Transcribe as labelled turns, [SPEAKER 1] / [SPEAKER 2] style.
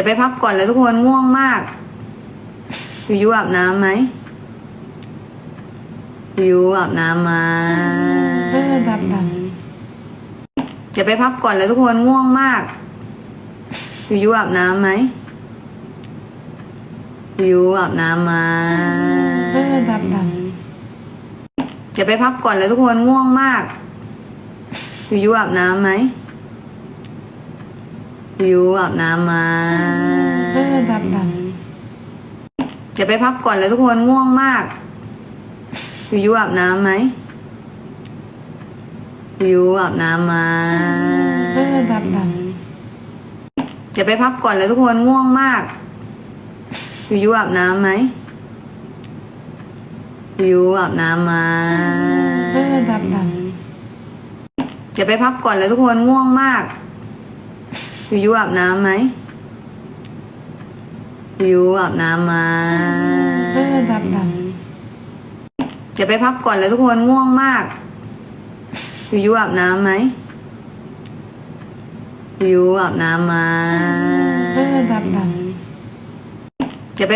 [SPEAKER 1] จะไปพักก่อนแล้วทุกคนง่วงมากยูยูอาบน้ำไหมยูอาบน้ำไหมา
[SPEAKER 2] เออแบบแบบ
[SPEAKER 1] จะไปพักก่อนแล้วทุกคนง่วงมากยูยูอาบน้ำไหมยูอาบน้ำไหมา
[SPEAKER 2] เออแบบแบบ
[SPEAKER 1] จะไปพักก่อนแล้วทุกคนง่วงมากยูยูอาบน้ำไหม ยูยูอาบน้ำไหมา
[SPEAKER 2] เออแบบแบบ
[SPEAKER 1] จะไปพักก่อนแล้วทุกคนง่วงมากยูยูอาบน้ำไหมยูยูอาบน้ำไหมา
[SPEAKER 2] เออแบบแบบ
[SPEAKER 1] จะไปพักก่อนแล้วทุกคนง่วงมากยูยูอาบน้ำไหมยูยูอาบน้ำไหมา
[SPEAKER 2] เออแบบแบบ
[SPEAKER 1] จะไปพักก่อนแล้วทุกคนง่วงมาก ยูยูอาบน้ำไหมยูยูอาบน้ำไหมา
[SPEAKER 2] เออแบบแบบ
[SPEAKER 1] จะไปพักก่อนแล้วทุกคนง่วงมากยูยูอาบน้ำไหมยูยูอาบน้ำไหมา
[SPEAKER 2] เออแบบแบบ